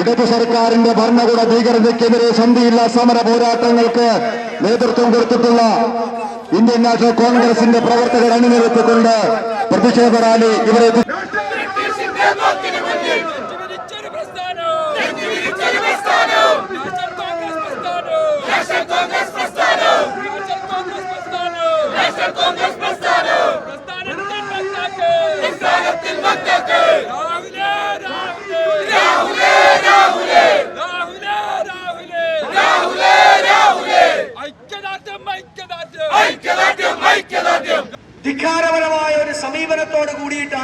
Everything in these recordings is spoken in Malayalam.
ഇടതു സർക്കാരിന്റെ ഭരണകൂട ഭീകരതയ്ക്കെതിരെ സന്ധിയില്ല സമര പോരാട്ടങ്ങൾക്ക് നേതൃത്വം കൊടുത്തിട്ടുള്ള ഇന്ത്യൻ നാഷണൽ കോൺഗ്രസിന്റെ പ്രവർത്തകർ അണിനിരത്തിക്കൊണ്ട് പ്രതിഷേധ റാലി ഇവരെ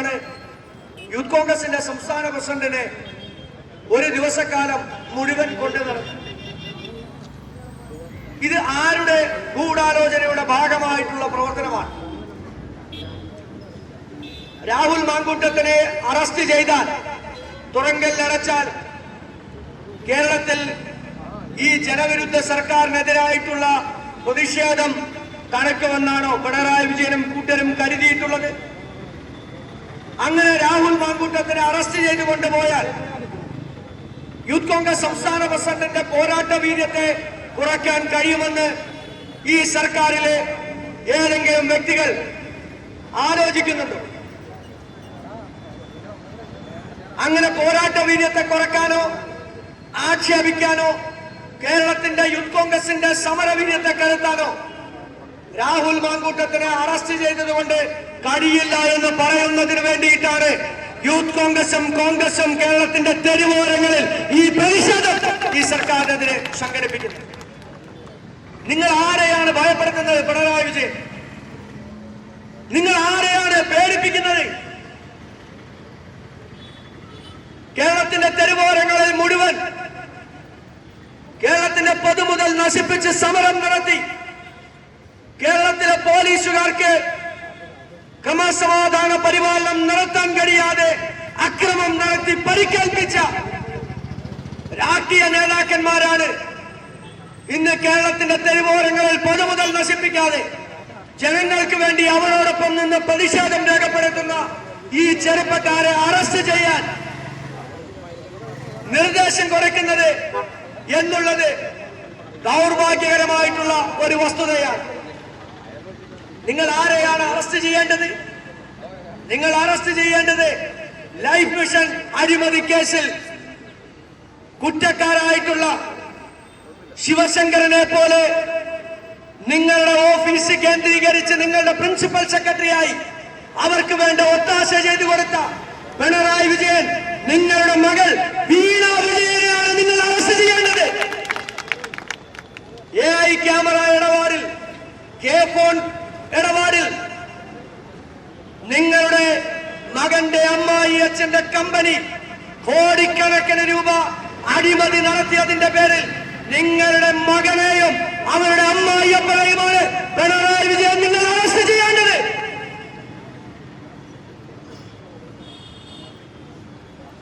കൂടിയിട്ടാണ് യൂത്ത് കോൺഗ്രസിന്റെ സംസ്ഥാന പ്രസിഡന്റിനെ ഒരു ദിവസക്കാലം മുഴുവൻ കൊണ്ടു നടന്നു ഇത് ആരുടെ ഗൂഢാലോചനയുടെ ഭാഗമായിട്ടുള്ള പ്രവർത്തനമാണ്? രാഹുൽ മാങ്കൂട്ടത്തിനെ അറസ്റ്റ് ചെയ്താൽ തുറങ്കല്ലടച്ചാൽ കേരളത്തിൽ ഈ ജനവിരുദ്ധ സർക്കാരിനെതിരായിട്ടുള്ള പ്രതിഷേധം കണക്കുമെന്നാണോ പിണറായി വിജയനും കൂട്ടരും കരുതിയിട്ടുള്ളത്? അങ്ങനെ രാഹുൽ മാങ്കൂട്ടത്തിനെ അറസ്റ്റ് ചെയ്തു കൊണ്ടുപോയാൽ യൂത്ത് കോൺഗ്രസ് സംസ്ഥാന പ്രസിഡന്റിന്റെ പോരാട്ട വീര്യത്തെ കുറയ്ക്കാൻ കഴിയുമെന്ന് ഈ സർക്കാരിലെ ഏതെങ്കിലും വ്യക്തികൾ ആലോചിക്കുന്നുണ്ടോ. അങ്ങനെ പോരാട്ട വീര്യത്തെ കുറയ്ക്കാനോ ആക്ഷേപിക്കാനോ കേരളത്തിന്റെ യൂത്ത് കോൺഗ്രസിന്റെ സമരവീര്യത്തെ കരുത്താനോ രാഹുൽ മാങ്കൂട്ടത്തിനെ അറസ്റ്റ് ചെയ്തതുകൊണ്ട് കഴിയില്ല എന്ന് പറയുന്നതിന് വേണ്ടിയിട്ടാണ് യൂത്ത് കോൺഗ്രസും കോൺഗ്രസും കേരളത്തിന്റെ തെരുവോരങ്ങളിൽ ഈ പ്രതിഷേധം ഈ സർക്കാരിനെതിരെ സംഘടിപ്പിക്കുന്നത്. നിങ്ങൾ ആരെയാണ് ഭയപ്പെടുത്തുന്നത് പിണറായി വിജയൻ? നിങ്ങൾ ആരെയാണ് പേടിപ്പിക്കുന്നത്? കേരളത്തിന്റെ തെരുവോരങ്ങളിൽ മുഴുവൻ കേരളത്തിന്റെ പൊതുമുതൽ നശിപ്പിച്ച് സമരം നടത്തി കേരളത്തിലെ പോലീസുകാർക്ക് ക്രമസമാധാന പരിപാലനം നടത്താൻ കഴിയാതെ അക്രമം നടത്തി പരിക്കേൽപ്പിച്ച രാഷ്ട്രീയ നേതാക്കന്മാരാണ് ഇന്ന് കേരളത്തിന്റെ തെരുവോരങ്ങളിൽ പൊതുമുതൽ നശിപ്പിക്കാതെ ജനങ്ങൾക്ക് വേണ്ടി അവരോടൊപ്പം നിന്ന് പ്രതിഷേധം രേഖപ്പെടുത്തുന്ന ഈ ചെറുപ്പക്കാരെ അറസ്റ്റ് ചെയ്യാൻ നിർദ്ദേശം കുറയ്ക്കുന്നത് എന്നുള്ളത് ദൗർഭാഗ്യകരമായിട്ടുള്ള ഒരു വസ്തുതയാണ്. നിങ്ങൾ ആരെയാണ് അറസ്റ്റ് ചെയ്യേണ്ടത്? നിങ്ങൾ അറസ്റ്റ് ചെയ്യേണ്ടത് ലൈഫ് മിഷൻ അഴിമതി കേസിൽ കുറ്റക്കാരായിട്ടുള്ള ശിവശങ്കരനെ പോലെ നിങ്ങളുടെ ഓഫീസ് കേന്ദ്രീകരിച്ച് നിങ്ങളുടെ പ്രിൻസിപ്പൽ സെക്രട്ടറിയായി അവർക്ക് വേണ്ട ഒത്താശ ചെയ്തു കൊടുത്ത പിണറായി വിജയൻ നിങ്ങളുടെ മകൾ വീണ വിജയനെയാണ് നിങ്ങൾ അറസ്റ്റ് ചെയ്യേണ്ടത്. എ ഐ ക്യാമറ ഇടപാടിൽ കെ ഫോൺ ഇടപാടിൽ നിങ്ങളുടെ മകന്റെ അമ്മായി അച്ഛന്റെ കമ്പനി കോടിക്കണക്കിന് രൂപ അഴിമതി നടത്തിയതിന്റെ പേരിൽ നിങ്ങളുടെ മകനെയും അവരുടെ അമ്മായിയപ്പനെയുമാണ് പിണറായി വിജയൻ നിങ്ങൾ അറസ്റ്റ് ചെയ്യേണ്ടത്.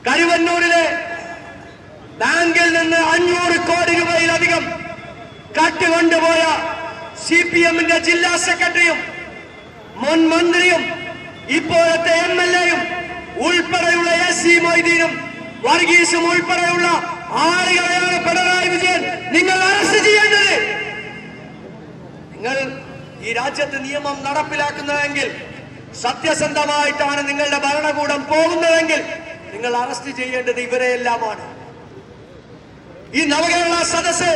കരുവന്നൂരിലെ ബാങ്കിൽ നിന്ന് അഞ്ഞൂറ് കോടി രൂപയിലധികം കട്ടുകൊണ്ടുപോയ സി പി എമ്മിന്റെ ജില്ലാ സെക്രട്ടറിയും മുൻ മന്ത്രിയും ഇപ്പോഴത്തെ എം എൽ എയും ഉൾപ്പെടെയുള്ള എസ് സി മൊയ്തീനും വർഗീസും ഉൾപ്പെടെയുള്ള ആളുകളെയാണ് പിണറായി വിജയൻ നിങ്ങൾ അറസ്റ്റ് ചെയ്യേണ്ടത്. നിങ്ങൾ ഈ രാജ്യത്ത് നിയമം നടപ്പിലാക്കുന്നതെങ്കിൽ സത്യസന്ധമായിട്ടാണ് നിങ്ങളുടെ ഭരണകൂടം പോകുന്നതെങ്കിൽ നിങ്ങൾ അറസ്റ്റ് ചെയ്യേണ്ടത് ഇവരെയെല്ലാമാണ്. ഈ നവകേരള സദസ്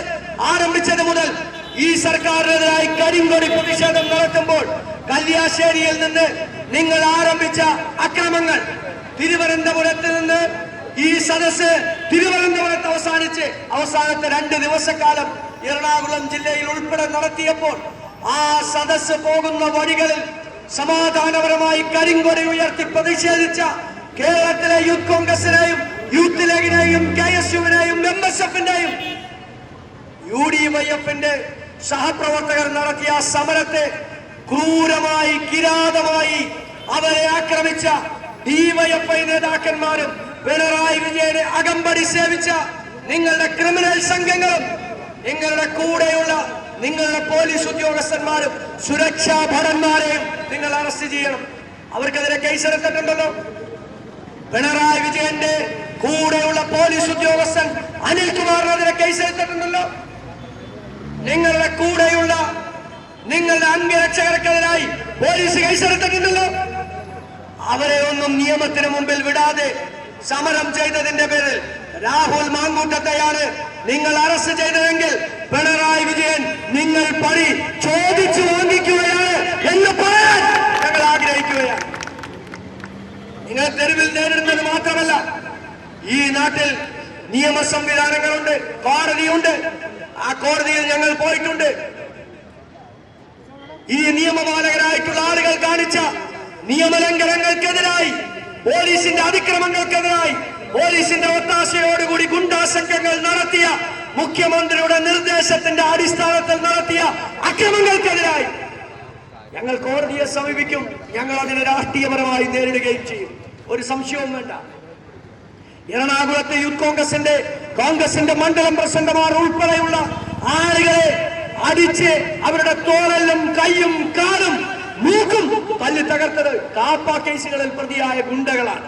ആരംഭിച്ചത് മുതൽ ഈ സർക്കാരിനെതിരായി കരിങ്കൊടി പ്രതിഷേധം നടത്തുമ്പോൾ കല്യാശ്ശേരിയിൽ നിന്ന് നിങ്ങൾ ആരംഭിച്ച അക്രമങ്ങൾ തിരുവനന്തപുരത്ത് നിന്ന് ഈ സദസ് തിരുവനന്തപുരത്ത് അവസാനിച്ച് അവസാനത്തെ രണ്ട് ദിവസക്കാലം എറണാകുളം ജില്ലയിൽ ഉൾപ്പെടെ നടത്തിയപ്പോൾ ആ സദസ് പോകുന്ന വഴികളിൽ സമാധാനപരമായി കരിങ്കൊടി ഉയർത്തി പ്രതിഷേധിച്ച കേരളത്തിലെ യൂത്ത് കോൺഗ്രസിനെയും യൂത്ത് ലീഗിനെയും കെ എസ് യുവിനെയും എം എസ് എഫിന്റെയും യു ഡി വൈ എഫിന്റെ സഹപ്രവർത്തകർ നടത്തിയ ആ സമരത്തെ ക്രൂരമായി കിരാതമായി അവരെ ആക്രമിച്ച ഡിവൈഎഫ്ഐ നേതാക്കന്മാരും പിണറായി വിജയനെ അകമ്പടി സേവിച്ച നിങ്ങളുടെ ക്രിമിനൽ സംഘങ്ങളും നിങ്ങളുടെ കൂടെയുള്ള നിങ്ങളുടെ പോലീസ് ഉദ്യോഗസ്ഥന്മാരും സുരക്ഷാ ഭടന്മാരെയും നിങ്ങൾ അറസ്റ്റ് ചെയ്യണം. അവർക്കെതിരെ കേസെടുത്തിട്ടുണ്ടല്ലോ പിണറായി വിജയന്റെ കൂടെയുള്ള പോലീസ് ഉദ്യോഗസ്ഥൻ അനിൽകുമാറിനെതിരെ കേസെടുത്തിട്ടുണ്ടല്ലോ നിങ്ങളുടെ കൂടെയുള്ള നിങ്ങളുടെ അംഗരക്ഷകർക്കെതിരായി പോലീസ് കേസെടുത്തിട്ടുണ്ടല്ലോ അവരെ ഒന്നും നിയമത്തിന് മുമ്പിൽ വിടാതെ സമരം ചെയ്തതിന്റെ പേരിൽ രാഹുൽ മാങ്കൂട്ടത്തെയാണ് നിങ്ങൾ അറസ്റ്റ് ചെയ്തതെങ്കിൽ പിണറായി വിജയൻ നിങ്ങൾ പണി ചോദിച്ചു വാങ്ങിക്കുകയാണ് എന്ന് പറയാൻ ഞങ്ങൾ ആഗ്രഹിക്കുകയാണ്. നിങ്ങൾ തെരുവിൽ നേരിടുന്നത് മാത്രമല്ല ഈ നാട്ടിൽ നിയമ സംവിധാനങ്ങളുണ്ട് കോടതിയുണ്ട്. ആ കോടതിയിൽ ഞങ്ങൾ പോയിട്ടുണ്ട്. ഈ നിയമപാലകരായിട്ടുള്ള ആളുകൾ കാണിച്ച നിയമലംഘനങ്ങൾക്കെതിരായി പോലീസിന്റെ അതിക്രമങ്ങൾക്കെതിരായി പോലീസിന്റെ ഒത്താശയോടുകൂടി ഗുണ്ടാസംഘങ്ങൾ നടത്തിയ മുഖ്യമന്ത്രിയുടെ നിർദ്ദേശത്തിന്റെ അടിസ്ഥാനത്തിൽ നടത്തിയ അക്രമങ്ങൾക്കെതിരായി ഞങ്ങൾ കോടതിയെ സമീപിക്കും ഞങ്ങൾ അതിനെ രാഷ്ട്രീയപരമായി നേരിടുകയും ചെയ്യും. ഒരു സംശയവും വേണ്ട. എറണാകുളത്തെ യൂത്ത് കോൺഗ്രസിന്റെ കോൺഗ്രസിന്റെ മണ്ഡലം പ്രസിഡന്റുമാർ ഉൾപ്പെടെയുള്ള ആളുകളെ അടിച്ച് അവരുടെ തോളെല്ലാം കൈയും കാലും മൂക്കും തല്ലി തകർത്തത് കാപ്പ കേസുകളിൽ പ്രതിയായ ഗുണ്ടകളാണ്.